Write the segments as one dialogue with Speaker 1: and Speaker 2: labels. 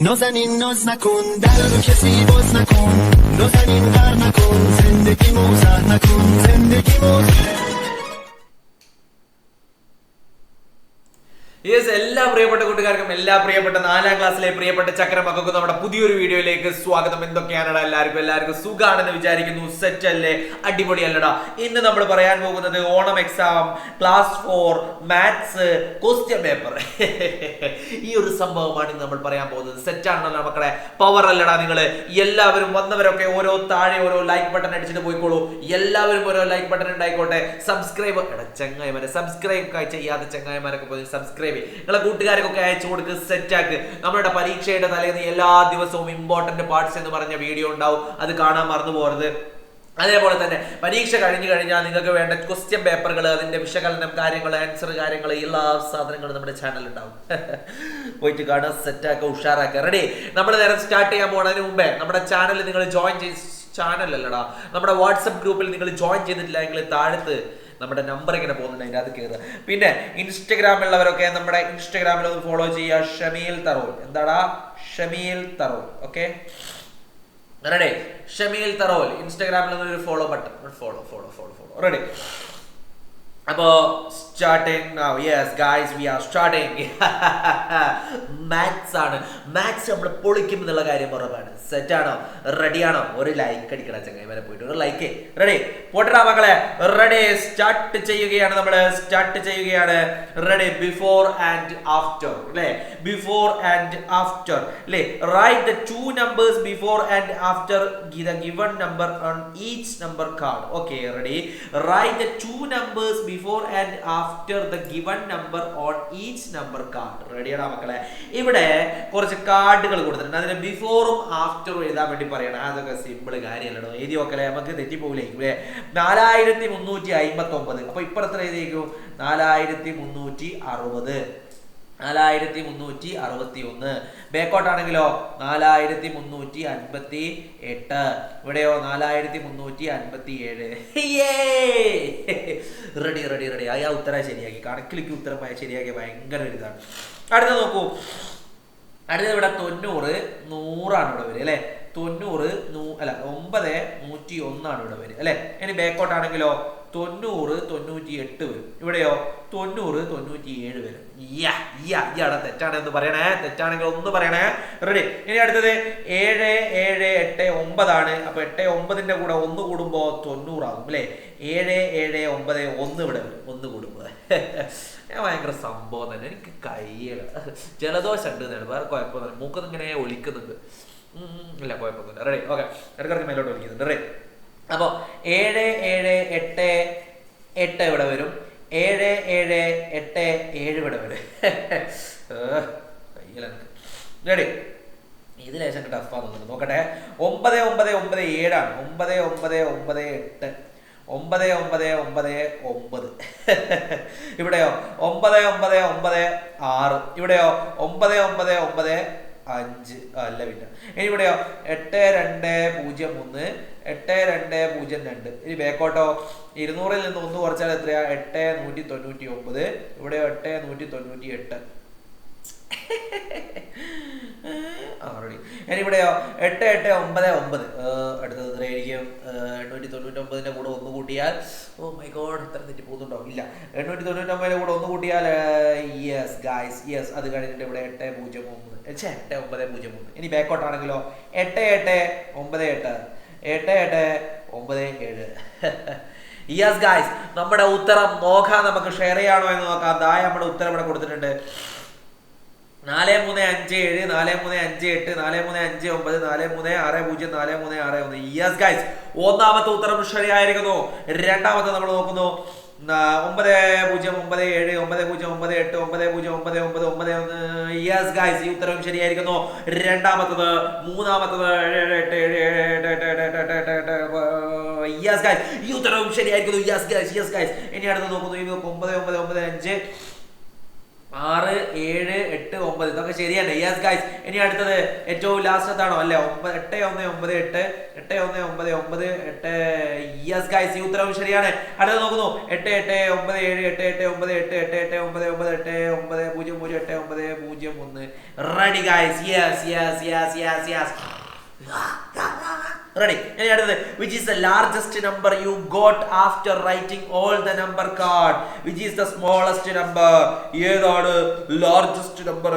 Speaker 1: نازنین ناز نکن در کسی باز نکن نازنین غر نکن زندگی موزه نکن زندگی موزه
Speaker 2: yes എല്ലാ പ്രിയപ്പെട്ട കൂട്ടുകാർക്കും എല്ലാ പ്രിയപ്പെട്ട നാലാം ക്ലാസ്സിലെ പ്രിയപ്പെട്ട ചക്രമക്കൾക്കും നമ്മുടെ പുതിയൊരു വീഡിയോയിലേക്ക് സ്വാഗതം. എന്തൊക്കെയാണടാ എല്ലാവർക്കും? എല്ലാവർക്കും സുഖാണെന്ന് വിചാരിക്കുന്നു. സെറ്റ് അല്ലേ? അടിപൊളി അല്ലടാ ഇന്ന് നമ്മൾ പറയാൻ പോകുന്നത് Onam exam class four maths question paper ഈ ഒരു സംഭവമാണ് ഇന്ന് നമ്മൾ പറയാൻ പോകുന്നത്. സെറ്റ് ആണല്ലോ മക്കളെ. പവർ അല്ലടാ നിങ്ങൾ എല്ലാവരും വന്നവരൊക്കെ ഓരോ താഴെ ഓരോ ലൈക്ക് ബട്ടൺ അടിച്ചിട്ട് പോയിക്കോളൂ. എല്ലാവരും ഓരോ ലൈക്ക് ബട്ടൺ ഉണ്ടായിക്കോട്ടെ. സബ്സ്ക്രൈബ് ചങ്ങായിമാരെ സബ്സ്ക്രൈബ് ചെയ്യാതെ ചങ്ങായിമാരൊക്കെ പോയി സബ്സ്ക്രൈബ് നിങ്ങളെ കൂട്ടുകാർക്കൊക്കെ അയച്ചു കൊടുക്ക് സെറ്റ് ആക്ക്. നമ്മുടെ പരീക്ഷയുടെ തലേന്ന് എല്ലാ ദിവസവും ഇമ്പോർട്ടന്റ് പാർട്സ് എന്ന് പറഞ്ഞ വീഡിയോ ഉണ്ടാവും. അത് കാണാൻ മറന്നു പോകരുത്. അതേപോലെ തന്നെ പരീക്ഷ കഴിഞ്ഞു കഴിഞ്ഞാൽ നിങ്ങൾക്ക് വേണ്ട ക്വസ്റ്റ്യൻ പേപ്പറുകൾ അതിന്റെ വിശകലനം കാര്യങ്ങൾ ആൻസർ കാര്യങ്ങൾ എല്ലാ സാധനങ്ങളും നമ്മുടെ ചാനലിൽ ഉണ്ടാവും. പോയിട്ട് കാണാൻ സെറ്റാക്കുക ഉഷാറാക്കുക. റെഡി നമ്മൾ നേരെ സ്റ്റാർട്ട് ചെയ്യാൻ പോകുന്നതിന് മുമ്പേ നമ്മുടെ ചാനൽ നിങ്ങൾ ജോയിൻ ചെയ്ത് ചാനൽ അല്ലടാ. നമ്മുടെ വാട്സപ്പ് ഗ്രൂപ്പിൽ നിങ്ങൾ ജോയിൻ ചെയ്തിട്ടില്ല എങ്കിൽ താഴത്ത് നമ്മുടെ നമ്പർ ഇങ്ങനെ പോകുന്നുണ്ട് അതിന്റെ അത് കയറുക പിന്നെ ഇൻസ്റ്റഗ്രാമിലുള്ളവരൊക്കെ നമ്മുടെ ഇൻസ്റ്റഗ്രാമിൽ ഒന്ന് ഫോളോ ചെയ്യുക. ഷമീൽ തറോൽ എന്താടാ? ഷമീൽ തറോൽ ഓക്കെ റെഡി ഷമീൽ തറോൽ ഇൻസ്റ്റഗ്രാമിൽ ഒരു follow button follow follow follow follow ready അപ്പോ starting yes guys we are starting maths ആണ്. മാത്സ് നമ്മൾ പൊളിക്കും എന്നുള്ള കാര്യം ഉറപ്പാണ്. സെറ്റ് ആണോ? റെഡി ആണോ? ഒരു ലൈക്ക് അടിക്കണം ചങ്ങായി. വരെ പോയിട്ട് ഒരു ലൈക്ക് റെഡി പോട്ടടാ മക്കളെ. റെഡി സ്റ്റാർട്ട് ചെയ്യുകയാണ് നമ്മൾ സ്റ്റാർട്ട് ചെയ്യുകയാണ്. റെഡി ബിഫോർ ആൻഡ് ആഫ്റ്റർ അല്ലേ? ബിഫോർ ആൻഡ് ആഫ്റ്റർ അല്ലേ? Write the two numbers before and after the given number on each number card okay ready write the two numbers before and after the given number on each number card റെഡിയാടാ മക്കളെ? ഇവിടെ കുറച്ച് കാർഡുകൾ കൊടുത്തിട്ടുണ്ട്. അതിന് ബിഫോറും ആഫ്റ്ററും എഴുതാൻ വേണ്ടി പറയണം. അതൊക്കെ സിമ്പിൾ കാര്യമല്ലോ എഴുതി നോക്കലേ നമുക്ക് തെറ്റിപ്പോകില്ലേക്കും അല്ലേ നാലായിരത്തി മുന്നൂറ്റി അമ്പത്തി ഒമ്പത് അപ്പൊ ഇപ്പുറത്ത് എഴുതിയേക്കും? നാലായിരത്തി മുന്നൂറ്റി അറുപത്. നാലായിരത്തി മുന്നൂറ്റി അറുപത്തി ഒന്ന് ബേക്കോട്ടാണെങ്കിലോ? നാലായിരത്തി മുന്നൂറ്റി അൻപത്തി എട്ട് ഇവിടെയോ? നാലായിരത്തി മുന്നൂറ്റി അൻപത്തി ഏഴ് റെഡി റെഡി. റെഡി അയാ ഉത്തരം ശരിയാക്കി. കണക്കിലേക്ക് ഉത്തരം ശരിയാക്കിയ ഭയങ്കര ഒരു ഇതാണ് അടുത്ത നോക്കൂ. അടുത്ത ഇവിടെ തൊണ്ണൂറ് നൂറാണ് ഇവിടെ വരിക അല്ലേ? തൊണ്ണൂറ് നൂ അല്ല ഒമ്പത് നൂറ്റി ഒന്നാണ് ഇവിടെ വരിക അല്ലേ? ഇനി ബാക്കോട്ടാണെങ്കിലോ തൊണ്ണൂറ് തൊണ്ണൂറ്റി എട്ട് വരും. ഇവിടെയോ? തൊണ്ണൂറ് തൊണ്ണൂറ്റി ഏഴ് വരും. യാ യാ ഇയാടെ തെറ്റാണ് എന്ന് പറയണേ തെറ്റാണെങ്കിൽ ഒന്ന് പറയണേ. റെഡി ഇനി അടുത്തത് ഏഴ് ഏഴ് എട്ട് ഒമ്പതാണ്. അപ്പൊ എട്ട് ഒമ്പതിന്റെ കൂടെ ഒന്ന് കൂടുമ്പോ തൊണ്ണൂറാകും അല്ലേ? ഏഴ് ഏഴ് ഒമ്പത് ഒന്ന് ഇവിടെ വരും ഒന്ന് കൂടുമ്പോ. ഞാൻ ഭയങ്കര സംഭവം തന്നെ. എനിക്ക് കയ്യല ജലദോഷം ഉണ്ട് എന്നാണ് വേറെ കുഴപ്പമൊന്നുമില്ല. മൂക്കത് ഇങ്ങനെ ഒലിക്കുന്നുണ്ട്. ഇല്ല കുഴപ്പമൊന്നുമില്ല. റെഡി ഓക്കെ ഇടക്കിടക്ക് മേലോട്ട് ഒലിക്കുന്നുണ്ട്. റെഡി അപ്പോൾ ഏഴ് ഏഴ് എട്ട് എട്ട് ഇവിടെ വരും? ഏഴ് ഏഴ് എട്ട് ഏഴ് ഇവിടെ വരും. റെഡി ഇത് ലേശം ടഫാ നോക്കട്ടെ. ഒമ്പത് ഒമ്പത് ഒമ്പത് ഏഴാണ്. ഒമ്പത് ഒമ്പത് ഒമ്പത് എട്ട്. ഒമ്പത് ഒമ്പത് ഒമ്പത് ഒമ്പത്. ഇവിടെയോ? ഒമ്പത് ഒമ്പത് ഒമ്പത് ആറ്. ഇവിടെയോ? ഒമ്പത് ഒമ്പത് ഒമ്പത് അഞ്ച്. അല്ല പിന്നെ. ഇനി ഇവിടെയോ? എട്ട് രണ്ട് പൂജ്യം ഒന്ന് എട്ട് രണ്ട് പൂജ്യം രണ്ട്. ഇനി ബേക്കോട്ടോ ഇരുന്നൂറിൽ നിന്ന് ഒന്ന് കുറച്ചാൽ എത്രയാ? എട്ട് നൂറ്റി തൊണ്ണൂറ്റി ഒമ്പത്. ഇവിടെയോ? എട്ട് നൂറ്റി തൊണ്ണൂറ്റി എട്ട്. റെഡി. ഇനി ഇവിടെയോ? എട്ട് എട്ട് ഒമ്പത് ഒമ്പത്. അടുത്തത് എത്രയായിരിക്കും എണ്ണൂറ്റി തൊണ്ണൂറ്റി ഒമ്പതിന്റെ കൂടെ ഒന്ന് കൂട്ടിയാൽ ഓ മൈ ഗോഡ് ഇത്ര തെറ്റി പോകുന്നുണ്ടോ? ഇല്ല. എണ്ണൂറ്റി തൊണ്ണൂറ്റി ഒമ്പതിന്റെ കൂടെ ഒന്ന് കൂട്ടിയാൽ യെസ് ഗായ്സ് യെസ് അത് കഴിഞ്ഞിട്ട് ഇവിടെ എട്ട് പൂജ്യം ഒമ്പത്. ഛേ എട്ട് ഒമ്പത് പൂജ്യം മൂന്ന് ഇനി ബാക്കോട്ടാണെങ്കിലോ എട്ട് എട്ട് ഒമ്പത് എട്ട്. എട്ട് എട്ട് ഒമ്പത് ഏഴ്. യെസ് ഗായ്സ് നമ്മുടെ ഉത്തരം നോക്കാം. നമുക്ക് ഷെയർ ചെയ്യാണോ എന്ന് നോക്കാം. ദാ നമ്മുടെ ഉത്തരം ഇവിടെ കൊടുത്തിട്ടുണ്ട്. നാല് മൂന്ന് അഞ്ച് ഏഴ് നാല് മൂന്ന് അഞ്ച് എട്ട് നാല് മൂന്ന് അഞ്ച് ഒമ്പത് നാല് മൂന്ന് ആറ് പൂജ്യം നാല് മൂന്ന് ആറ് ഒന്ന് യെസ് ഗൈസ് ഒന്നാമത്തെ ഉത്തരം ശരിയായിരിക്കുന്നു രണ്ടാമത്തെ നമ്മൾ നോക്കുന്നു ഒമ്പത് പൂജ്യം ഒമ്പത് ഏഴ് ഒമ്പത് പൂജ്യം ഒമ്പത് എട്ട് ഒമ്പത് പൂജ്യം ഒമ്പത് ഒമ്പത് ഒമ്പത് ഒന്ന് യെസ് ഗൈസ് ഈ ഉത്തരം ശരിയായിരിക്കുന്നു രണ്ടാമത്തത് മൂന്നാമത്തത് ഏഴ് ഏഴ് എട്ട് ഏഴ് ഏഴ് എട്ട് എട്ട് എട്ട് എട്ട് എട്ട് എട്ട് യെസ് ഗൈസ് ഈ ഉത്തരവും ശരിയായിരിക്കുന്നു യെസ് ഗൈസ് യെസ് ഗൈസ് ഇനി അടുത്ത് നോക്കുന്നു ഒമ്പത് ഒമ്പത് ഒമ്പത് അഞ്ച് ആറ് ഏഴ് എട്ട് ഒമ്പത്. ഇതൊക്കെ ശരിയാണ് യെസ് ഗൈസ് ഇനി അടുത്തത് ഏറ്റവും ലാസ്റ്റത്താണോ അല്ലേ? ഒമ്പത് എട്ട് ഒന്ന് ഒമ്പത് എട്ട് എട്ട് ഒന്ന് ഒമ്പത് ഒമ്പത് എട്ട്. യെസ് ഗൈസ് ഈ ഉത്തരവും ശരിയാണ്. അടുത്തത് നോക്കുന്നു. എട്ട് എട്ട് ഒമ്പത് ഏഴ് എട്ട് എട്ട് ഒമ്പത് എട്ട് എട്ട് എട്ട് ഒമ്പത് ഒമ്പത് എട്ട് ഒമ്പത് പൂജ്യം പൂജ്യം എട്ട് ഒമ്പത് പൂജ്യം ഒന്ന്. Ready guys yes yes yes yes yes ready ഇനി അടുത്തത്. Which is the largest number you got after writing all the number card which is the smallest number ഏതാണ് ലാർജസ്റ്റ് നമ്പർ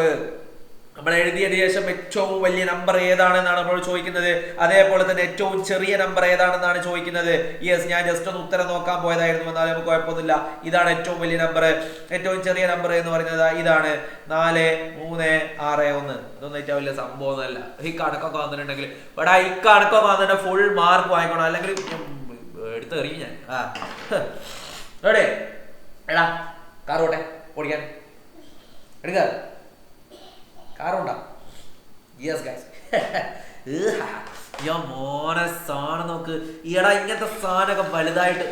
Speaker 2: നമ്മൾ എഴുതിയതിനു ശേഷം ഏറ്റവും വലിയ നമ്പർ ഏതാണെന്നാണ് നമ്മൾ ചോദിക്കുന്നത്? അതേപോലെ തന്നെ ഏറ്റവും ചെറിയ നമ്പർ ഏതാണെന്നാണ് ചോദിക്കുന്നത്? യെസ് ഞാൻ ജസ്റ്റ് ഒന്ന് ഉത്തരം നോക്കാൻ പോയതായിരുന്നു. എന്നാലും നമുക്ക് കുഴപ്പമൊന്നുമില്ല. ഇതാണ് ഏറ്റവും വലിയ നമ്പർ ഏറ്റവും ചെറിയ നമ്പർ എന്ന് പറയുന്നത് ഇതാണ്. നാല് മൂന്ന് ആറ് ഒന്ന്. ഇതൊന്നും ഏറ്റവും വലിയ സംഭവമൊന്നുമല്ല ഈ കണക്കൊക്കെ വന്നിട്ടുണ്ടെങ്കിൽ ഇവിടെ ഈ കണക്കൊക്കെ വന്നിട്ട് ഫുൾ മാർക്ക് വാങ്ങിക്കണം? അല്ലെങ്കിൽ എടുത്ത് എറിയും ഞാൻ. ആ. എടാ കാർ ഓട്ടെ. ഓടിക്കാൻ. എടുക്ക. മോനെ സാധനം നോക്ക്. ഈടാ ഇങ്ങനത്തെ സാധനമൊക്കെ വലുതായിട്ട്.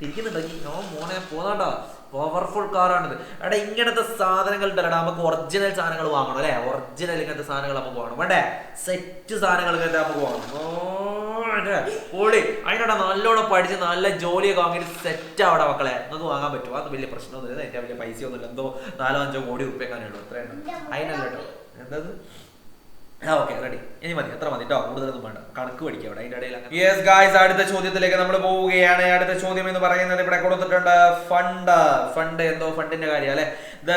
Speaker 2: തിരിക്കുന്നുണ്ടോ? മോനെ പോന്നാണ്ടോ പവർഫുൾ കാറാണിത് എടാ ഇങ്ങനത്തെ സാധനങ്ങൾ ഉണ്ടല്ലടാ നമുക്ക് ഒറിജിനൽ സാധനങ്ങൾ വാങ്ങണം അല്ലേ? ഒറിജിനൽ ഇങ്ങനത്തെ സാധനങ്ങൾ നമുക്ക് വാങ്ങണം. വേണ്ടേ? സെറ്റ് സാധനങ്ങൾ ഇങ്ങനത്തെ നമുക്ക് വാങ്ങണം. എന്റെ പൊളി. അതിനോടാ നല്ലോണം പഠിച്ച് നല്ല ജോലിയൊക്കെ വാങ്ങിയിട്ട് സെറ്റ് ആവടാ മക്കളെ. നിങ്ങൾക്ക് വാങ്ങാൻ പറ്റുമോ? അത് വലിയ പ്രശ്നമൊന്നുമില്ല. എന്റെ വലിയ പൈസ ഒന്നുമില്ല എന്തോ നാലോ അഞ്ചോ കോടി ഉറുപ്പ്യക്കാനേ ഉള്ളൂ അത്രയാണ് അതിനല്ല എന്തത്? ആ റെഡി എത്ര വേണ്ട. യെസ് അടുത്ത ചോദ്യത്തിലേക്ക് നമ്മൾ പോവുകയാണ്. അടുത്ത ചോദ്യം എന്ന് പറയുന്നത് ഇവിടെ കൊടുത്തിട്ടുണ്ട് ഫണ്ട്. ഫണ്ട് എന്തോ ഫണ്ടിന്റെ കാര്യം അല്ലെ? The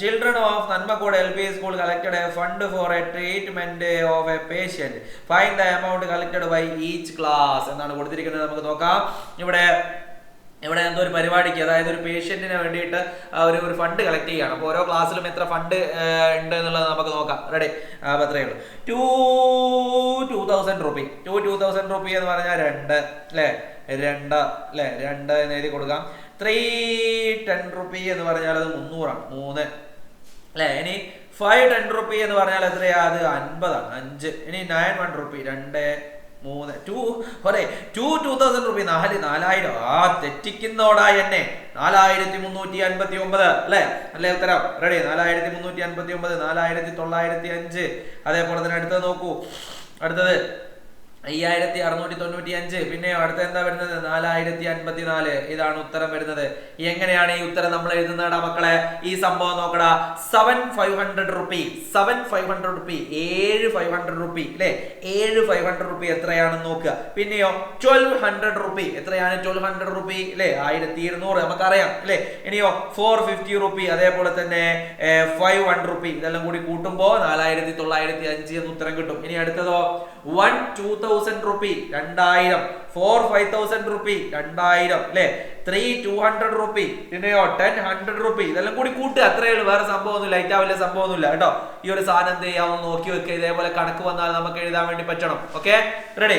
Speaker 2: children of Nanmakkode L P school collected a fund for a treatment of a patient find the amount collected by each class എന്നാണ് കൊടുത്തിരിക്കുന്നത് നമുക്ക് നോക്കാം. ഇവിടെ ഇവിടെ എന്തോ ഒരു പരിപാടിക്ക് അതായത് ഒരു പേഷ്യന്റിന് വേണ്ടിയിട്ട് ഒരു ഒരു ഫണ്ട് കളക്ട് ചെയ്യണം അപ്പോൾ ഓരോ ക്ലാസ്സിലും എത്ര ഫണ്ട് ഉണ്ട് എന്നുള്ളത് നമുക്ക് നോക്കാം. റെഡി അപ്പോൾ അത്രയേ ഉള്ളൂ. Two two thousand rupee two two thousand rupee എന്ന് പറഞ്ഞാൽ രണ്ട് അല്ലേ? രണ്ട് അല്ലേ? രണ്ട് എന്ന് എഴുതി കൊടുക്കാം. ത്രീ ടെൻ റുപ്പി എന്ന് പറഞ്ഞാൽ അത് മുന്നൂറാണ്. മൂന്ന് അല്ലേ? ഇനി ഫൈവ് ടെൻ റുപ്പി എന്ന് പറഞ്ഞാൽ എത്രയാ? അത് അൻപതാണ്. അഞ്ച്. ഇനി നയൻ വൺ റുപ്പി രണ്ട് മൂന്ന് ടു ഒരേ ടു ടു തൗസൻഡ് റുപ്പി നാല് നാലായിരം. ആ തെറ്റിക്കുന്നോടാ എന്നെ. നാലായിരത്തി മുന്നൂറ്റി അൻപത്തി ഒമ്പത് അല്ലേ? അല്ലേ ഉത്തരം. റെഡി നാലായിരത്തി മുന്നൂറ്റി അൻപത്തി ഒമ്പത് നാലായിരത്തി തൊള്ളായിരത്തി അഞ്ച് അതേപോലെ തന്നെ അടുത്തത് നോക്കൂ. അടുത്തത്. അയ്യായിരത്തി അറുന്നൂറ്റി തൊണ്ണൂറ്റി അഞ്ച് പിന്നെ അടുത്ത എന്താ വരുന്നത്? നാലായിരത്തി അൻപത്തി നാല് ഇതാണ് ഉത്തരം വരുന്നത്. എങ്ങനെയാണ് ഈ ഉത്തരം നമ്മൾ എഴുതുന്നതാ മക്കളെ? ഈ സംഭവം നോക്കടാ. Seven five hundred rupee seven five hundred rupee ഏഴ് ഫൈവ് ഹൺഡ്രഡ് റുപ്പി അല്ലെ ഏഴ് ഫൈവ് ഹൺഡ്രഡ് റുപ്പി എത്രയാണെന്ന് നോക്കുക. പിന്നെയോ ട്വൽവ് ഹൺഡ്രഡ് റുപ്പി എത്രയാണ് ട്വൽവ് ഹൺഡ്രഡ് റുപ്പി അല്ലെ ആയിരത്തി ഇരുന്നൂറ് നമുക്കറിയാം. അല്ലെ ഇനിയോ ഫോർ ഫിഫ്റ്റി റുപ്പി അതേപോലെ തന്നെ ഫൈവ് ഹൺഡ്രഡ് റുപ്പി ഇതെല്ലാം കൂടി കൂട്ടുമ്പോൾ നാലായിരത്തി തൊള്ളായിരത്തി അഞ്ച് എന്ന് ഉത്തരം കിട്ടും. ഇനി അടുത്തതോ? വൺ ടൂ തൗസൻഡ് റുപ്പി രണ്ടായിരം. ഫോർ ഫൈവ് തൗസൻഡ് റുപ്പി രണ്ടായിരം അല്ലെ ത്രീ ടു ഹൺഡ്രഡ് റുപ്പി പിന്നെയോ ടെൻ ഹൺഡ്രഡ് റുപ്പി ഇതെല്ലാം കൂടി കൂട്ടുക. അത്രയേ ഉള്ളൂ. വേറെ സംഭവമൊന്നുമില്ല ഏറ്റവും വലിയ സംഭവമൊന്നുമില്ല. കേട്ടോ? ഈ ഒരു സാധനം എന്ത് ചെയ്യാമെന്ന് നോക്കി വെക്കുക ഇതേപോലെ കണക്ക് വന്നാൽ നമുക്ക് എഴുതാൻ വേണ്ടി പറ്റണം. ഓക്കെ റെഡി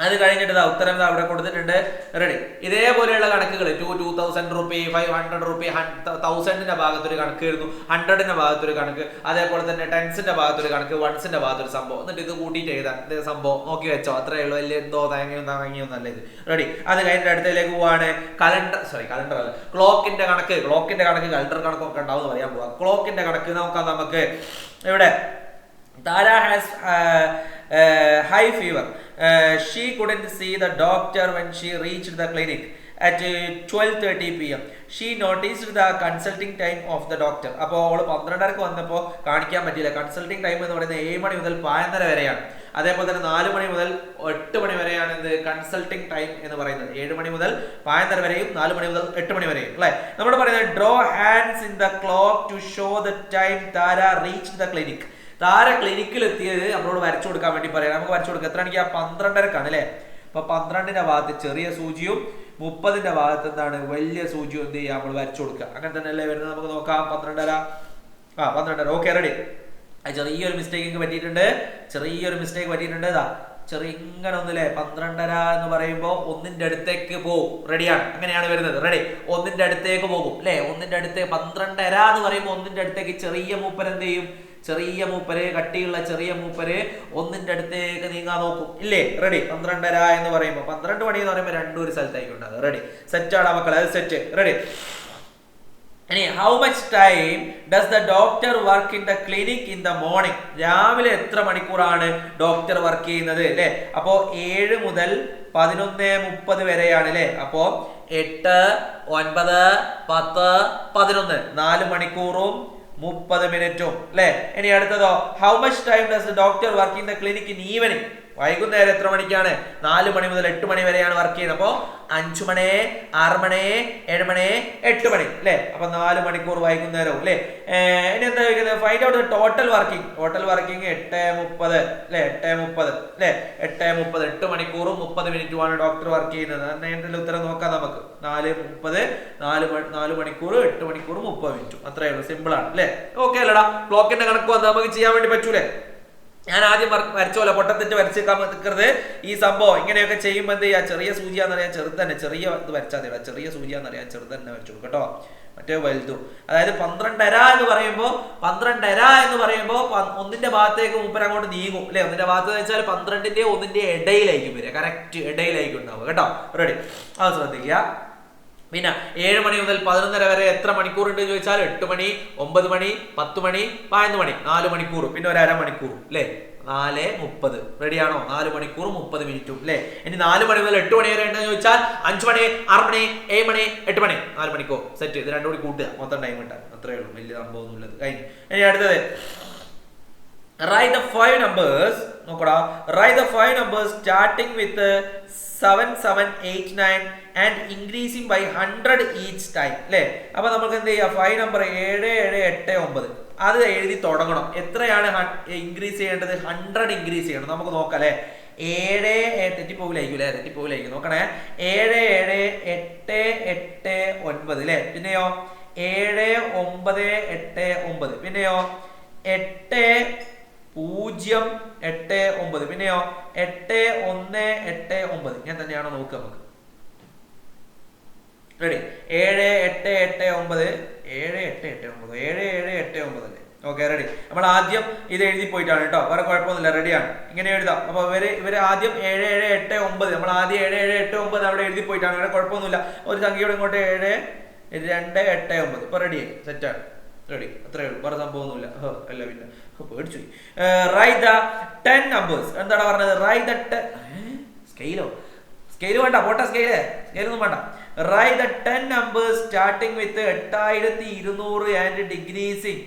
Speaker 2: അത് കഴിഞ്ഞിട്ട് ഉത്തരം അവിടെ കൊടുത്തിട്ടുണ്ട്. റെഡി ഇതേപോലെയുള്ള കണക്കുകൾ two two thousand rupee five hundred rupee തൗസൻഡിന്റെ ഭാഗത്തൊരു കണക്ക് വരുന്നു ഹൺഡ്രഡിന്റെ ഭാഗത്തൊരു കണക്ക്. അതേപോലെ തന്നെ ടെൻസിന്റെ ഭാഗത്തൊരു കണക്ക് വൺസിന്റെ ഭാഗത്തൊരു സംഭവം. എന്നിട്ട് ഇത് കൂട്ടിയിട്ട് എഴുതാൻ ഇത് സംഭവം നോക്കി വെച്ചോ. അത്രേ ഉള്ളൂ. വലിയ എന്തോ തേങ്ങയോ തേങ്ങയോ നല്ല ഇത്. റെഡി അത് കഴിഞ്ഞിട്ട് അടുത്തതിലേക്ക് പോവാണ്. കലണ്ടർ സോറി കലണ്ടർ അല്ല. ക്ലോക്കിന്റെ കണക്ക്. ക്ലോക്കിന്റെ കണക്ക് കലണ്ടർ കണക്കൊക്കെ ഉണ്ടാവും പറയാൻ പോവാം. ക്ലോക്കിന്റെ കണക്ക് നോക്കാം നമുക്ക്. ഇവിടെ. Tara has uh, uh, high fever. Uh, she couldn't see the doctor when she reached the clinic at uh, 12:30 p.m. She noticed time of the doctor. അപ്പോൾ അവൾ പന്ത്രണ്ടരക്ക് വന്നപ്പോൾ കാണിക്കാൻ പറ്റിയില്ല കൺസൾട്ടിംഗ് ടൈം എന്ന് പറയുന്നത് ഏഴ് മണി മുതൽ പതിനൊന്നര വരെയാണ് അതേപോലെ തന്നെ നാല് മണി മുതൽ എട്ട് മണി വരെയാണ് ഇത് കൺസൾട്ടിംഗ് ടൈം എന്ന് പറയുന്നത് ഏഴ് മണി മുതൽ പതിനൊന്നര വരെയും നാല് മണി മുതൽ എട്ട് മണി വരെയും അല്ലേ നമ്മൾ പറയുന്നത് draw hands in the clock to show the time Tara reach the clinic Tara ക്ലിനിക്കിൽ എത്തിയത് നമ്മളോട് വരച്ചു കൊടുക്കാൻ വേണ്ടി പറയാം നമുക്ക് വരച്ചു കൊടുക്കാം. എത്ര മണിക്ക്? പന്ത്രണ്ടരക്കാണ് അല്ലേ? അപ്പൊ പന്ത്രണ്ടിന്റെ ഭാഗത്ത് ചെറിയ സൂചിയും മുപ്പതിന്റെ ഭാഗത്ത് എന്താണ് വലിയ സൂചിയും എന്ത് ചെയ്യാം? നമ്മൾ വരച്ചു കൊടുക്കുക. അങ്ങനെ തന്നെ അല്ലേ വരുന്നത്? നമുക്ക് നോക്കാം. പന്ത്രണ്ടര. ആ പന്ത്രണ്ടര. ഓക്കെ റെഡി ചെറിയൊരു മിസ്റ്റേക്ക് പറ്റിയിട്ടുണ്ട്. ചെറിയൊരു മിസ്റ്റേക്ക് പറ്റിയിട്ടുണ്ട്. ഇതാ ചെറിയ ഇങ്ങനെ ഒന്നില്ലേ? പന്ത്രണ്ടര എന്ന് പറയുമ്പോൾ ഒന്നിന്റെ അടുത്തേക്ക് പോകും. റെഡിയാണ് അങ്ങനെയാണ് വരുന്നത്. റെഡി ഒന്നിന്റെ അടുത്തേക്ക് പോകും. അല്ലേ? ഒന്നിന്റെ അടുത്തേക്ക് പന്ത്രണ്ടര എന്ന് പറയുമ്പോൾ ഒന്നിന്റെ അടുത്തേക്ക് ചെറിയ മൂപ്പൻ എന്ത് ചെയ്യും? ചെറിയ മൂപ്പര് കട്ടിയുള്ള ചെറിയ മൂപ്പര് ഒന്നിന്റെ അടുത്തേക്ക് നീങ്ങാൻ നോക്കും. ഇല്ലേ? റെഡി പന്ത്രണ്ടര എന്ന് പറയുമ്പോൾ പന്ത്രണ്ട് മണി എന്ന് പറയുമ്പോൾ രണ്ടും ഒരു ഉണ്ടാകും റെഡി സെറ്റ് ആണ് മക്കളെ അത് സെറ്റ് റെഡി ഇനി how much time does the doctor work in the clinic in the morning രാവിലെ എത്ര മണിക്കൂറാണ് ഡോക്ടർ വർക്ക് ചെയ്യുന്നത് അല്ലേ? അപ്പോ ഏഴ് മുതൽ പതിനൊന്ന് മുപ്പത് വരെയാണ് അല്ലേ? അപ്പോ എട്ട് ഒൻപത് പത്ത് പതിനൊന്ന്. നാല് മണിക്കൂറും മുപ്പത് മിനിറ്റും അല്ലെ ഇനി അടുത്തതോ? How much time does doctor work in the clinic in evening വൈകുന്നേരം എത്ര മണിക്കാണ്? നാല് മണി മുതൽ എട്ട് മണി വരെയാണ് വർക്ക് ചെയ്യുന്നത്. അപ്പോൾ അഞ്ചു മണി ആറ് മണി ഏഴ് മണി എട്ട് മണി അല്ലേ അപ്പൊ നാല് മണിക്കൂർ വൈകുന്നേരവും അല്ലേ ഇനി എന്താ ചോദിക്കുന്നത്? Find out total working total working എട്ട് മുപ്പത് അല്ലേ എട്ട് മുപ്പത് അല്ലേ എട്ട് മുപ്പത് എട്ട് മണിക്കൂറും മുപ്പത് മിനിറ്റുമാണ് ഡോക്ടർ വർക്ക് ചെയ്യുന്നത്. അതിന്റെ ഉത്തരം നോക്കാം നമുക്ക്. നാല് മുപ്പത് നാല് നാല് മണിക്കൂർ എട്ട് മണിക്കൂർ മുപ്പത് മിനിറ്റും. അത്രയേ ഉള്ളൂ. സിമ്പിൾ ആണ് അല്ലേ ഓക്കെ അല്ലടാ. ക്ലോക്കിന്റെ കണക്ക് വന്ന് നമുക്ക് ചെയ്യാൻ വേണ്ടി പറ്റൂലേ? ഞാൻ ആദ്യം വര- വരച്ച പോലെ പൊട്ടത്തിട്ട് വരച്ചേക്കാൻ നിൽക്കരുത് ഈ സംഭവം ഇങ്ങനെയൊക്കെ ചെയ്യുമ്പോൾ എന്ത് ചെയ്യാ? ചെറിയ സൂചിയാന്നറിയാൻ ചെറുതന്നെ. ചെറിയ ഇത് വരച്ചാൽ മതി ചെറിയ സൂചിയാന്നറിയാൻ ചെറുതന്നെ തന്നെ വെച്ചു കേട്ടോ. മറ്റേ വലുതു. അതായത് പന്ത്രണ്ടര എന്ന് പറയുമ്പോൾ പന്ത്രണ്ടര എന്ന് പറയുമ്പോൾ ഒന്നിന്റെ ഭാഗത്തേക്ക് മൂപ്പര അങ്ങോട്ട് നീങ്ങും. അല്ലെ? ഒന്നിന്റെ ഭാഗത്ത് വെച്ചാൽ പന്ത്രണ്ടിന്റെ ഒന്നിന്റെ ഇടയിലായിരിക്കും വരിക. കറക്റ്റ് ഇടയിലായിരിക്കും ഉണ്ടാവുക. കേട്ടോ? റെഡി അത് ശ്രദ്ധിക്കുക. പിന്നെ ഏഴ് മണി മുതൽ പതിനൊന്നര വരെ എത്ര മണിക്കൂർ ഉണ്ട് എന്ന് ചോദിച്ചാൽ എട്ട് മണി ഒമ്പത് മണി പത്ത് മണി പതിനൊന്ന് മണി നാല് മണിക്കൂർ. പിന്നെ ഒരു അരമണിക്കൂർ അല്ലേ നാല് മുപ്പത്. റെഡിയാണോ? നാല് മണിക്കൂർ മുപ്പത് മിനിറ്റും അല്ലേ ഇനി നാല് മണി മുതൽ എട്ട് മണി വരെ ഉണ്ടെന്ന് ചോദിച്ചാൽ അഞ്ച് മണി ആറ് മണി ഏഴ് മണി എട്ട് മണി. നാല് മണിക്കൂർ സെറ്റ്. ഇത് രണ്ടും കൂടി കൂട്ടുക. മൊത്തം ടൈം കിട്ടാൻ അത്രേ ഉള്ളൂ. വലിയ സംഭവമൊന്നുമില്ലത് കഴിഞ്ഞു. ഇനി അടുത്തത്. Write ദ ഫൈവ് നമ്പേഴ്സ് നോക്കടാ. The five numbers starting with uh, 7 7 8 9 and increasing by 100 each time. അല്ലേ അപ്പൊ നമുക്ക് എന്ത് ചെയ്യാം? ഫൈവ് നമ്പർ ഏഴ് ഏഴ് എട്ട് ഒമ്പത്. അത് എഴുതി തുടങ്ങണം. എത്രയാണ് ഇൻക്രീസ് ചെയ്യേണ്ടത്? ഹൺഡ്രഡ് ഇൻക്രീസ് ചെയ്യണം. നമുക്ക് നോക്കാം അല്ലേ ഏഴ് തെറ്റിപ്പോവില്ലായിരിക്കും അല്ലേ തെറ്റിപ്പോവില്ലായിരിക്കും. നോക്കണേ. ഏഴ് ഏഴ് എട്ട് എട്ട് ഒൻപത് അല്ലേ പിന്നെയോ? ഏഴ് ഒമ്പത് എട്ട് ഒമ്പത്. പിന്നെയോ? എട്ട് പൂജ്യം എട്ട് ഒമ്പത്. പിന്നെയോ എട്ട് ഒന്ന് എട്ട് ഒമ്പത്. ഞാൻ തന്നെയാണോ നോക്കുക നമുക്ക്. റെഡി ഏഴ് എട്ട് എട്ട് ഒമ്പത്. ഏഴ് എട്ട് എട്ട് ഒമ്പത്. ഏഴ് ഏഴ് എട്ട് ഒമ്പത്. അല്ലേ ഓക്കെ റെഡി നമ്മൾ ആദ്യം ഇത് എഴുതി പോയിട്ടാണ് കേട്ടോ. വേറെ കുഴപ്പമൊന്നുമില്ല. റെഡിയാണ് ഇങ്ങനെ എഴുതാം. അപ്പൊ ഇവർ ഇവർ ആദ്യം ഏഴ് ഏഴ് എട്ട് ഒമ്പത്. നമ്മൾ ആദ്യം ഏഴ് ഏഴ് എട്ട് ഒമ്പത് അവിടെ എഴുതി പോയിട്ടാണ്. വേറെ കുഴപ്പമൊന്നുമില്ല. ഒരു സംഖ്യയോടെ ഇങ്ങോട്ട് ഏഴ് രണ്ട് എട്ട് ഒമ്പത്. ഇപ്പൊ റെഡിയായി സെറ്റാണ് റെഡി അത്രേ ഉള്ളൂ. വേറെ സംഭവമൊന്നുമില്ല. അല്ല പിന്നെ. പേടിച്ചു റൈ ദ ടെൻ നമ്പേഴ്സ്. എന്താണ് പറഞ്ഞത്? റൈ ദ സ്കെയിലോ സ്കെയിൽ വേണ്ട പോട്ട സ്കെയിൽ സ്കെയിലൊന്നും വേണ്ട. Write the ten numbers starting with എട്ടായിരത്തി ഇരുന്നൂറ് and decreasing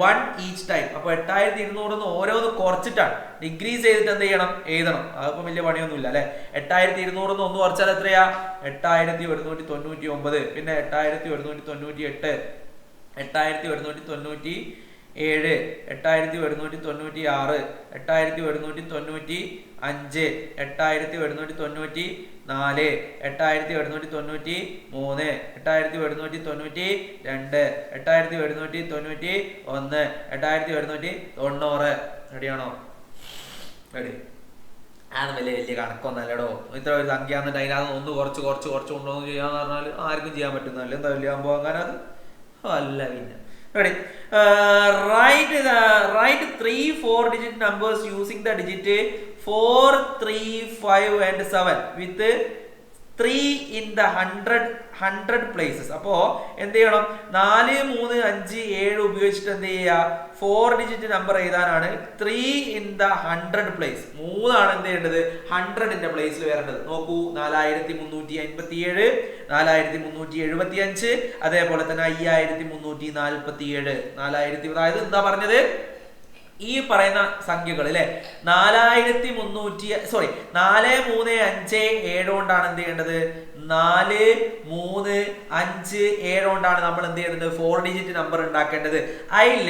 Speaker 2: one each time. അപ്പൊ എട്ടായിരത്തി ഇരുന്നൂറിന്ന് ഓരോന്ന് കുറച്ചിട്ടാണ്. ഡിഗ്രീസ് ചെയ്തിട്ട് എന്ത് ചെയ്യണം? എഴുതണം. അതിപ്പോ വലിയ പണിയൊന്നുമില്ല അല്ലെ? എട്ടായിരത്തി ഇരുന്നൂറിന്ന് ഒന്ന് കുറച്ചാൽ എത്രയാ? എട്ടായിരത്തി ഒരുന്നൂറ്റി തൊണ്ണൂറ്റി ഒമ്പത് പിന്നെ എട്ടായിരത്തി ഒരുന്നൂറ്റി തൊണ്ണൂറ്റി എട്ട് എട്ടായിരത്തി ഒരുന്നൂറ്റി തൊണ്ണൂറ്റി ഏഴ് എട്ടായിരത്തി ഒരുന്നൂറ്റി തൊണ്ണൂറ്റി ആറ് എട്ടായിരത്തി ഒരുന്നൂറ്റി തൊണ്ണൂറ്റി അഞ്ച് എട്ടായിരത്തി ഒരുന്നൂറ്റി തൊണ്ണൂറ്റി നാല് എട്ടായിരത്തി ഒരുന്നൂറ്റി തൊണ്ണൂറ്റി മൂന്ന് എട്ടായിരത്തി ഒരുന്നൂറ്റി തൊണ്ണൂറ്റി രണ്ട് എട്ടായിരത്തി ഒരുന്നൂറ്റി തൊണ്ണൂറ്റി ഒന്ന് എട്ടായിരത്തി ഒരുന്നൂറ്റി തൊണ്ണൂറ് റെഡിയാണോ റെഡി അതൊന്നും വലിയ വലിയ കണക്കൊന്നല്ലടോ. ഇത്ര ഒരു സംഖ്യ എന്നിട്ട് അതിനകത്ത് ഒന്ന് കുറച്ച് കുറച്ച് കുറച്ച് കൊണ്ടുവന്ന് ചെയ്യാന്ന് പറഞ്ഞാൽ ആർക്കും ചെയ്യാൻ പറ്റുന്നല്ലേ എന്താ വലിയ സംഭവം? അങ്ങനെ അത് അല്ല പിന്നെ. Write write three four digit numbers using the digit four three five and seven with three in the hundred hundred places അപ്പോ എന്ത് ചെയ്യണം? നാല് മൂന്ന് അഞ്ച് ഏഴ് ഉപയോഗിച്ചിട്ട് എന്ത് ചെയ്യുക? ഫോർ ഡിജിറ്റ് നമ്പർ എഴുതാനാണ് three in the hundred place മൂന്നാണ് എന്ത് ചെയ്യേണ്ടത്? ഹൺഡ്രഡിന്റെ പ്ലേസിൽ വരേണ്ടത്. നോക്കൂ നാലായിരത്തി മുന്നൂറ്റി അൻപത്തി ഏഴ് നാലായിരത്തി മുന്നൂറ്റി എഴുപത്തി അഞ്ച് അതേപോലെ തന്നെ അയ്യായിരത്തി മുന്നൂറ്റി നാൽപ്പത്തി ഏഴ് നാലായിരത്തി അതായത് എന്താ പറഞ്ഞത്? ഈ പറയുന്ന സംഖ്യകൾ അല്ലെ നാലായിരത്തി മുന്നൂറ്റി സോറി നാല് മൂന്ന് അഞ്ച് ഏഴ് കൊണ്ടാണ് എന്ത് ചെയ്യേണ്ടത്? നാല് മൂന്ന് അഞ്ച് ഏഴ് കൊണ്ടാണ് നമ്മൾ എന്ത് ചെയ്യുന്നത് ഫോർ ഡിജിറ്റ് നമ്പർ ഉണ്ടാക്കേണ്ടത്. അതിൽ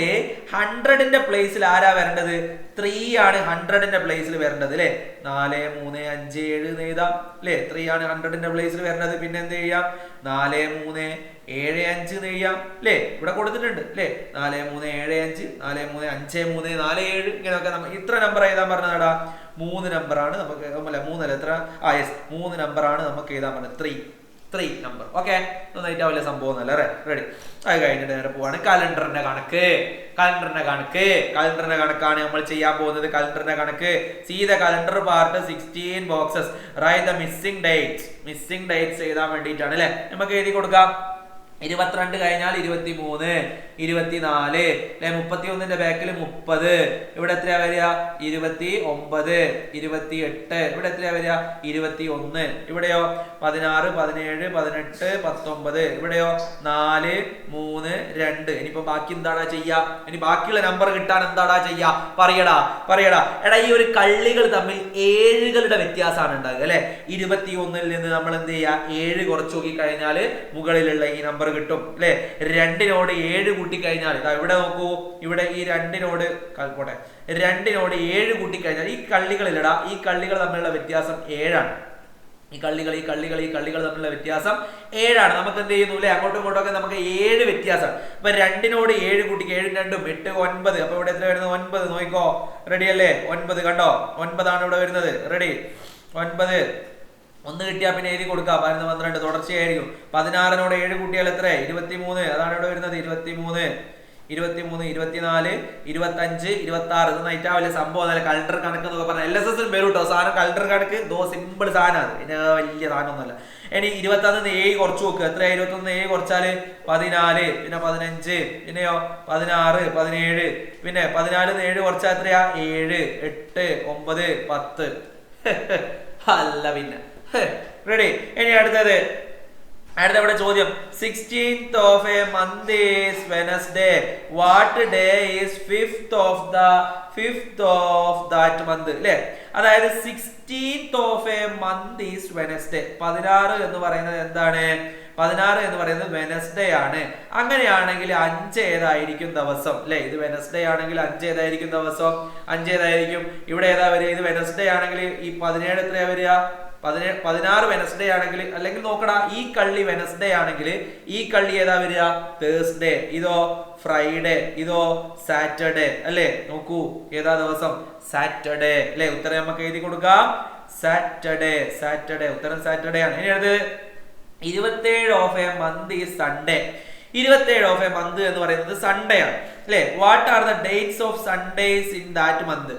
Speaker 2: ഹൺഡ്രഡിന്റെ പ്ലേസിൽ ആരാ വരേണ്ടത്? ത്രീ ആണ് ഹൺഡ്രഡിന്റെ പ്ലേസിൽ വരേണ്ടത് അല്ലെ നാല് മൂന്ന് അഞ്ച് ഏഴ് എന്ന് എഴുതാം അല്ലേ ത്രീ ആണ് ഹൺഡ്രഡിന്റെ പ്ലേസിൽ വരേണ്ടത്. പിന്നെ എന്ത് ചെയ്യാം? നാല് മൂന്ന് ഏഴ് അഞ്ച് എഴുതാം അല്ലേ ഇവിടെ കൊടുത്തിട്ടുണ്ട് അല്ലേ നാല് മൂന്ന് ഏഴ് അഞ്ച് നാല് മൂന്ന് അഞ്ച് മൂന്ന് നാല് ഏഴ് ഇങ്ങനെയൊക്കെ നമ്മൾ ഇത്ര നമ്പർ എഴുതാൻ പറഞ്ഞതാടാ. മൂന്ന് നമ്പറാണ് നമുക്ക് അല്ല മൂന്നല്ല എത്ര? ആ യെസ് മൂന്ന് നമ്പറാണ് നമുക്ക് എഴുതാൻ പറഞ്ഞത്. ത്രീ ത്രീ നമ്പർ ഓക്കെ നന്നായിട്ട് വലിയ സംഭവം അല്ല? റെഡി അത് കഴിഞ്ഞിട്ട് നേരെ പോവാണ് കലണ്ടറിന്റെ കണക്ക്. കലണ്ടറിന്റെ കണക്ക്. കലണ്ടറിന്റെ കണക്കാണ് നമ്മൾ ചെയ്യാൻ പോകുന്നത്. കലണ്ടറിന്റെ കണക്ക്. See the calendar part sixteen boxes write the missing dates missing dates എഴുതാൻ വേണ്ടിയിട്ടാണ് അല്ലേ? നമുക്ക് എഴുതി കൊടുക്കാം. ഇരുപത്തിരണ്ട് കഴിഞ്ഞാൽ ഇരുപത്തി മൂന്ന് ഇരുപത്തിനാല് അല്ലെ? മുപ്പത്തി ഒന്നിന്റെ ബാക്കിൽ മുപ്പത്. ഇവിടെ എത്രയാ വരിക? ഇരുപത്തി ഒമ്പത് ഇരുപത്തി എട്ട് ഇവിടെ എത്രയാ വരിക? ഇരുപത്തി ഒന്ന് ഇവിടെയോ? പതിനാറ് പതിനേഴ് പതിനെട്ട് പത്തൊമ്പത്. ഇവിടെയോ? നാല് മൂന്ന് രണ്ട്. ഇനിയിപ്പോ ബാക്കി എന്താടാ ചെയ്യാ? ഇനി ബാക്കിയുള്ള നമ്പർ കിട്ടാൻ എന്താടാ ചെയ്യാ? പറയടാ പറയടാ. എടാ ഈ ഒരു കള്ളികൾ തമ്മിൽ ഏഴുകളുടെ വ്യത്യാസമാണ് ഉണ്ടാകുക അല്ലെ? ഇരുപത്തി ഒന്നിൽ നിന്ന് നമ്മൾ എന്ത് ചെയ്യാ? ഏഴ് കുറച്ച് നോക്കി കഴിഞ്ഞാൽ മുകളിലുള്ള ഈ നമ്പർ കിട്ടും അല്ലെ? രണ്ടിനോട് ഏഴ് കൂട്ടി കഴിഞ്ഞാൽ ഇതാ ഇവിടെ നോക്കൂ ഇവിടെ ഈ രണ്ടിനോട് പോട്ടെ. രണ്ടിനോട് ഏഴ് കൂട്ടി കഴിഞ്ഞാൽ ഈ കള്ളികളിലടാ ഈ കള്ളികൾ തമ്മിലുള്ള വ്യത്യാസം ഏഴാണ്. ഈ കള്ളികൾ ഈ കള്ളികൾ ഈ കള്ളികൾ തമ്മിലുള്ള വ്യത്യാസം ഏഴാണ്. നമുക്ക് എന്ത് ചെയ്യുന്നു അല്ലെ? അങ്ങോട്ടും ഇങ്ങോട്ടും ഒക്കെ നമുക്ക് ഏഴ് വ്യത്യാസം. അപ്പൊ രണ്ടിനോട് ഏഴ് കൂട്ടിക്ക് ഏഴും രണ്ടും എട്ട് ഒൻപത്. അപ്പൊ ഇവിടെ എത്ര വരുന്നത് ഒൻപത്. നോക്കിക്കോ. റെഡി അല്ലേ? ഒൻപത് കണ്ടോ? ഒൻപതാണ് ഇവിടെ വരുന്നത്. റെഡി ഒൻപത്. ഒന്ന് കിട്ടിയാൽ പിന്നെ എഴുതി കൊടുക്കുക പതിനൊന്ന് പന്ത്രണ്ട്. തുടർച്ചയായിരിക്കും. പതിനാറിനോട് ഏഴ് കൂട്ടിയാൽ എത്ര ഇരുപത്തി മൂന്ന് അതാണ് ഇവിടെ വരുന്നത്? ഇരുപത്തി മൂന്ന് ഇരുപത്തി മൂന്ന് ഇരുപത്തിനാല് ഇരുപത്തഞ്ച് ഇരുപത്തി ആറ് ഇത് വലിയ സംഭവം അല്ല കലണ്ടർ കണക്ക് എന്നൊക്കെ പറഞ്ഞാൽ എൽ എസ് എസിൽ വരും കേട്ടോ സാധനം കലണ്ടർ കണക്ക് ദോ സിമ്പിൾ സാധനമാണ്. ഇത് വലിയ സാധനമൊന്നുമല്ല. ഇനി ഇരുപത്തൊന്ന് ഏഴ് കുറച്ച് നോക്കുക എത്ര ഇരുപത്തൊന്ന് ഏഴ് കുറച്ചാൽ പതിനാല്. പിന്നെ പതിനഞ്ച്. പിന്നെയോ? പതിനാറ് പതിനേഴ്. പിന്നെ പതിനാല് ഏഴ് കുറച്ചാൽ എത്രയാ? ഏഴ് എട്ട് ഒമ്പത് പത്ത്. അല്ല പിന്നെ. റെഡി ഇനി അടുത്തത്. അടുത്ത ഇവിടെ ചോദ്യം. Sixteenth of a month is Wednesday what day is fifth of the fifth of that month അല്ലേ അതായത് sixteenth of a month is Wednesday പതിനാറ് എന്ന് പറയുന്നത് എന്താണ്? പതിനാറ് എന്ന് പറയുന്നത് വെനസ്ഡേ ആണ്. അങ്ങനെയാണെങ്കിൽ അഞ്ച് ഏതായിരിക്കും ദിവസം? അല്ലെ ഇത് വെനസ്ഡേ ആണെങ്കിൽ അഞ്ച് ഏതായിരിക്കും ദിവസം? അഞ്ച് ഏതായിരിക്കും? ഇവിടെ ഏതാ വരിക? ഇത് വെനസ്ഡേ ആണെങ്കിൽ ഈ പതിനേഴ് എത്രയാ വരിക? പതിനേഴ് പതിനാറ് വെനസ്ഡേ ആണെങ്കിൽ അല്ലെങ്കിൽ നോക്കടാ ഈ കള്ളി വെനസ്ഡേ ആണെങ്കിൽ ഈ കള്ളി ഏതാ വരിക? തേഴ്സ്ഡേ ഇതോ ഫ്രൈഡേ ഇതോ സാറ്റർഡേ അല്ലേ? നോക്കൂ ഏതാ ദിവസം? സാറ്റർഡേ അല്ലേ? ഉത്തരം നമുക്ക് എഴുതി കൊടുക്കാം. സാറ്റർഡേ സാറ്റർഡേ ഉത്തരം സാറ്റർഡേ ആണ്. ഇനി അടുത്ത് ഇരുപത്തേഴ് ഓഫ് എ മന്ത് ഈ സൺഡേ ഇരുപത്തേഴ് ഓഫ് എ മന്ത് എന്ന് പറയുന്നത് സൺഡേ ആണ്. അല്ലേ? What are the dates of Sundays in that month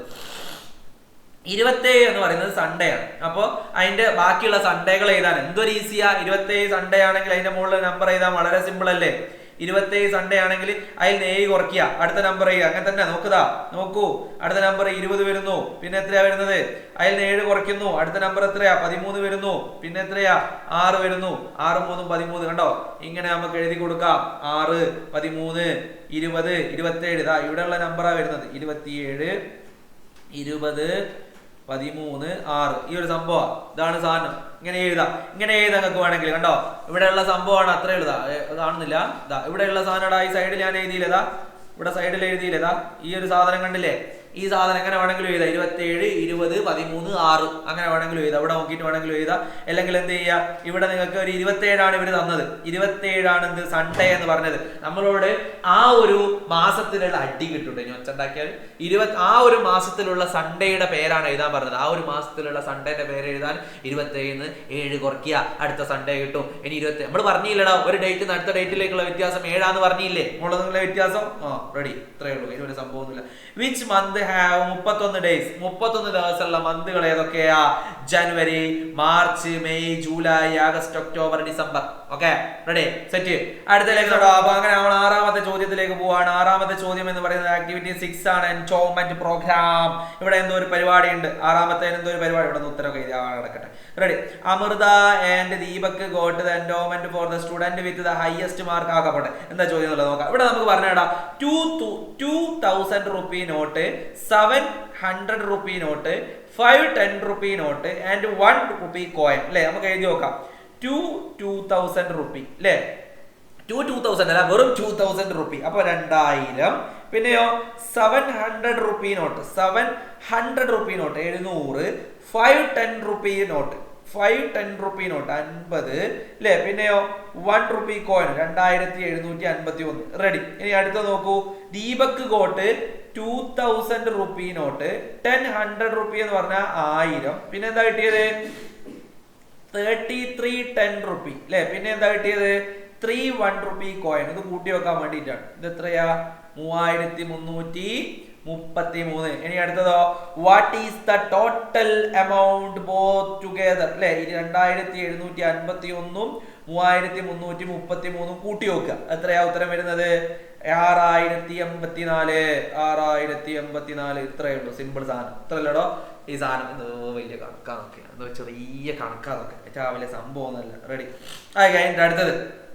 Speaker 2: ഇരുപത്തേഴ് എന്ന് പറയുന്നത് സൺഡേ ആണ്. അപ്പോൾ അതിന്റെ ബാക്കിയുള്ള സൺഡേകൾ എഴുതാൻ എന്തൊരു ഈസിയാ ഇരുപത്തേഴ് സൺഡേ ആണെങ്കിൽ അതിന്റെ മുകളിൽ നമ്പർ എഴുതാൻ വളരെ സിമ്പിൾ അല്ലേ? ഇരുപത്തേഴ് സൺഡേ ആണെങ്കിൽ അതിൽ ഏഴ് കുറയ്ക്കുക. അടുത്ത നമ്പർ ചെയ്യുക അങ്ങനെ തന്നെ നോക്കുതാ. നോക്കൂ. അടുത്ത നമ്പർ ഇരുപത് വരുന്നു. പിന്നെ എത്രയാ വരുന്നത്? അതിൽ ഏഴ് കുറയ്ക്കുന്നു. അടുത്ത നമ്പർ എത്രയാ? പതിമൂന്ന് വരുന്നു. പിന്നെ എത്രയാ? ആറ് വരുന്നു. ആറ് മൂന്നും പതിമൂന്ന്. കണ്ടോ? ഇങ്ങനെ നമുക്ക് എഴുതി കൊടുക്കാം. ആറ് പതിമൂന്ന് ഇരുപത് ഇരുപത്തേഴ്. ഇതാ ഇവിടെയുള്ള നമ്പറാ വരുന്നത്. ഇരുപത്തിയേഴ് ഇരുപത് പതിമൂന്ന് ആറ്. ഈ ഒരു സംഭവം. ഇതാണ് സാധനം. ഇങ്ങനെ എഴുതാം. ഇങ്ങനെ എഴുതാൻ നിങ്ങൾക്ക് വേണമെങ്കിൽ കണ്ടോ? ഇവിടെയുള്ള സംഭവമാണ് അത്ര എഴുതാ കാണുന്നില്ല. ഇതാ ഇവിടെയുള്ള സാധനം ഈ സൈഡിൽ ഞാൻ എഴുതിയില്ലതാ ഇവിടെ സൈഡിൽ എഴുതിയില്ലതാ ഈ ഒരു സാധനം കണ്ടില്ലേ? ഈ സാധനം എങ്ങനെ വേണമെങ്കിലും എഴുതാം. ഇരുപത്തേഴ് ഇരുപത് പതിമൂന്ന് ആറ്. അങ്ങനെ വേണമെങ്കിലും എഴുതാം. ഇവിടെ നോക്കിയിട്ട് വേണമെങ്കിലും എഴുതാം. അല്ലെങ്കിൽ എന്ത് ചെയ്യുക? ഇവിടെ നിങ്ങൾക്ക് ഒരു ഇരുപത്തേഴാണ് ഇവർ തന്നത്. ഇരുപത്തേഴാണ് എന്ത്? സൺഡേ എന്ന് പറഞ്ഞത്. നമ്മളോട് ആ ഒരു മാസത്തിലുള്ള അടി കിട്ടുണ്ട് ഇനി ഒച്ചുണ്ടാക്കിയാൽ ഇരുപത് ആ ഒരു മാസത്തിലുള്ള സൺഡേയുടെ പേരാണ് എഴുതാൻ പറഞ്ഞത്. ആ ഒരു മാസത്തിലുള്ള സൺഡേന്റെ പേര് എഴുതാൻ ഇരുപത്തേഴിന്ന് ഏഴ് കുറയ്ക്കുക. അടുത്ത സൺഡേ കിട്ടും. ഇനി ഇരുപത്തി നമ്മൾ പറഞ്ഞില്ലടാ. ഒരു ഡേറ്റ് അടുത്ത ഡേറ്റിലേക്കുള്ള വ്യത്യാസം ഏഴാന്ന് പറഞ്ഞില്ലേ? മുള്ളതിനുള്ള വ്യത്യാസം? ആ റെഡി ഇത്രയേ ഉള്ളൂ. ഇതിനൊരു സംഭവമൊന്നുമില്ല. വിച്ച് മന്ത് മുപ്പത്തൊന്ന് ഡേയ്സ് മുപ്പത്തൊന്ന് ദിവസമുള്ള മന്തുകൾ ഏതൊക്കെയാ ജനുവരി March May July August October December. Okay? Ready set അടുത്തലേക്ക് കേട്ടോ അപ്പൊ അങ്ങനെ നമ്മൾ ആറാമത്തെ ചോദ്യത്തിലേക്ക് പോവാണ്. ആറാമത്തെ ചോദ്യം എന്ന് പറയുന്നത് ആക്ടിവിറ്റി സിക്സ് ആണ്. എൻചോമെന്റ് പ്രോഗ്രാം ഇവിടെ എന്തോ ഒരു പരിപാടി ഉണ്ട് ആറാമത്തെ എന്തോ ഒരു പരിപാടി. ഇവിടെ ഉത്തരം ഉത്തരവൊക്കെ നടക്കട്ടെ ready Amrita and Deepak got the endowment for the student with the highest mark ആക്കട്ടെ എന്താ ചോദ്യം എന്നുള്ളത് നോക്കാം. ഇവിടെ നമുക്ക് പറഞ്ഞേടാ two two thousand rupee note seven hundred rupee note five ten rupee note and one rupee coin അല്ലേ നമുക്ക് എഴുതി നോക്കാം. ടു ടു തൗസൻഡ് റുപ്പി അല്ലേ ടു ടു തൗസൻഡ് അല്ല വെറും ടു തൗസൻഡ് റുപ്പി അപ്പൊ രണ്ടായിരം. പിന്നെയോ seven hundred rupee note seven hundred rupee note എഴുന്നൂറ്. Five ten rupee note five ten rupee note അൻപത്. അല്ലേ പിന്നെയോ വൺ റുപ്പി കോയിൻ രണ്ടായിരത്തി എഴുന്നൂറ്റി അൻപത്തി ഒന്ന് റെഡി ഇനി അടുത്ത നോക്കൂ. Deepak got two thousand rupee note ten hundred rupee എന്ന് പറഞ്ഞാൽ ആയിരം. പിന്നെ എന്താ കിട്ടിയത്? തേർട്ടി ത്രീ ടെൻ റുപ്പി അല്ലെ പിന്നെ എന്താ കിട്ടിയത്? ത്രീ വൺ റുപ്പി കോയിൻ ഇത് കൂട്ടി വെക്കാൻ വേണ്ടിയിട്ടാണ്. ഇത് എത്രയാ? മൂവായിരത്തി മുന്നൂറ്റി മുപ്പത്തി മൂന്ന് ഇനി അടുത്തതോ? What is the total amount both together അല്ലെ രണ്ടായിരത്തി എഴുന്നൂറ്റി അൻപത്തി ഒന്നും മൂവായിരത്തി മുന്നൂറ്റി മുപ്പത്തി മൂന്നും കൂട്ടി വെക്കുക. എത്രയാ ഉത്തരം വരുന്നത്? ആറായിരത്തി എൺപത്തിനാല് ആറായിരത്തി എൺപത്തിനാല് ഇത്രയേ ഉള്ളൂ. സിമ്പിൾ സാധനം. ഇത്രയല്ലടോ? ഈ സാധനം എന്തോ വലിയ കണക്കാന്നൊക്കെ. എന്തോ ചെറിയ കണക്കാന്നൊക്കെ. രാവിലെ സംഭവം ഒന്നല്ല. റെഡി അത് കഴിഞ്ഞിട്ട് അടുത്തത്.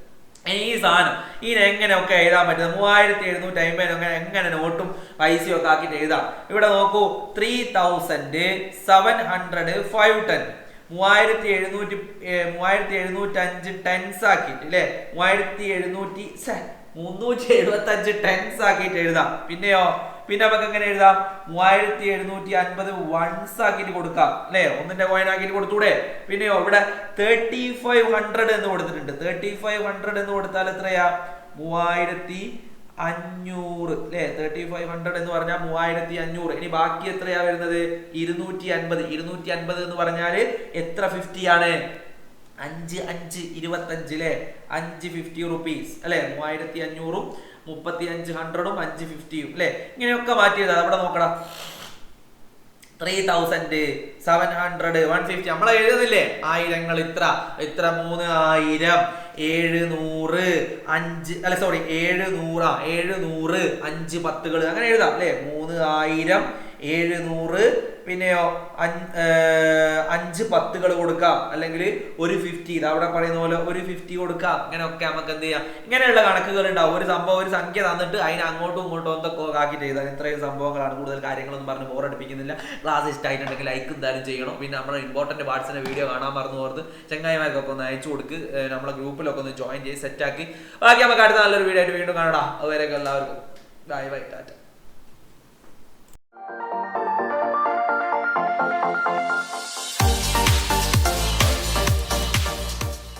Speaker 2: ഈ സാധനം. ഇതിനെ എങ്ങനെയൊക്കെ എഴുതാൻ പറ്റുന്നത് മൂവായിരത്തി എഴുന്നൂറ്റി അമ്പതിനൊക്കെ എങ്ങനെ നോട്ടും പൈസയും ഒക്കെ ആക്കിയിട്ട് എഴുതാം. ഇവിടെ നോക്കൂ. Three thousand seven hundred five ten മൂവായിരത്തി എഴുന്നൂറ്റി മൂവായിരത്തി എഴുന്നൂറ്റി അഞ്ച് ടെൻസ് ആക്കിയിട്ട് അല്ലേ മൂവായിരത്തി എഴുന്നൂറ്റി മുന്നൂറ്റി എഴുപത്തി അഞ്ച് ടെൻസ് ആക്കിയിട്ട് എഴുതാം. പിന്നെയോ? പിന്നെ നമുക്ക് എങ്ങനെ എഴുതാം? മൂവായിരത്തി എഴുന്നൂറ്റി അൻപത് വൺസ് ആക്കിയിട്ട് കൊടുക്കാം. അല്ലേ? ഒന്നിന്റെ കോയിൻ ആക്കിയിട്ട് കൊടുത്തൂടെ? പിന്നെയോ? ഇവിടെ തേർട്ടി ഫൈവ് ഹൺഡ്രഡ് എന്ന് കൊടുത്തിട്ടുണ്ട്. തേർട്ടി ഫൈവ് ഹൺഡ്രഡ് എന്ന് കൊടുത്താൽ എത്രയാ? മൂവായിരത്തി അഞ്ഞൂറ് അല്ലേ? തേർട്ടി ഫൈവ് ഹൺഡ്രഡ് എന്ന് പറഞ്ഞാൽ മൂവായിരത്തി അഞ്ഞൂറ് ഇനി ബാക്കി എത്രയാ വരുന്നത്? ഇരുന്നൂറ്റി അൻപത് ഇരുന്നൂറ്റി അൻപത് എന്ന് പറഞ്ഞാൽ എത്ര ഫിഫ്റ്റി ആണ്? അഞ്ച് അഞ്ച് ഇരുപത്തഞ്ചിലെ അഞ്ച് ഫിഫ്റ്റി റുപ്പീസ് അല്ലെ? മൂവായിരത്തി അഞ്ഞൂറും മുപ്പത്തി അഞ്ച് ഹൺഡ്രഡും അഞ്ച് ഫിഫ്റ്റിയും അല്ലെ? ഇങ്ങനെയൊക്കെ മാറ്റിയത് അവിടെ നോക്കടാ. Three thousand seven hundred one fifty നമ്മൾ എഴുതുന്നില്ലേ? ആയിരങ്ങൾ ഇത്ര. ഇത്ര മൂന്ന് ആയിരം. ഏഴ് നൂറ് അഞ്ച് അല്ല സോറി ഏഴ് നൂറാ ഏഴ് നൂറ് അഞ്ച് പത്തുകൾ. അങ്ങനെ എഴുതാം അല്ലേ? മൂന്ന് ആയിരം ഏഴ് നൂറ് പിന്നെയോ അഞ്ച് പത്തുകൾ കൊടുക്കാം. അല്ലെങ്കിൽ ഒരു ഫിഫ്റ്റി ഇത് അവിടെ പറയുന്ന പോലെ ഒരു ഫിഫ്റ്റി കൊടുക്കാം. ഇങ്ങനെയൊക്കെ നമുക്ക് എന്ത് ചെയ്യാം? ഇങ്ങനെയുള്ള കണക്കുകൾ ഉണ്ടാവും. ഒരു സംഭവം ഒരു സംഖ്യ തന്നിട്ട് അതിന് അങ്ങോട്ടും ഇങ്ങോട്ടും എന്തൊക്കെ ആക്കിയിട്ട് ചെയ്താൽ ഇത്രയും സംഭവങ്ങളാണ് കൂടുതൽ കാര്യങ്ങളൊന്നും പറഞ്ഞ് ബോറടിപ്പിക്കുന്നില്ല. ക്ലാസ് ഇഷ്ടമായിട്ടുണ്ടെങ്കിൽ ലൈക്ക് എന്തായാലും ചെയ്യണം. പിന്നെ നമ്മുടെ ഇമ്പോർട്ടന്റ് വാട്സിന്റെ വീഡിയോ കാണാൻ മറന്നു ഓർത്ത് ചങ്ങായിമാർക്കൊക്കെ ഒന്ന് അയച്ചു കൊടുക്ക്. നമ്മുടെ ഗ്രൂപ്പിലൊക്കെ ഒന്ന് ജോയിൻ ചെയ്ത് സെറ്റാക്കി ബാക്കി നമുക്ക് അടുത്ത നല്ലൊരു വീഡിയോ ആയിട്ട് വീണ്ടും കാണടാ അതുവരെയൊക്കെ എല്ലാവർക്കും. Bye bye Tata.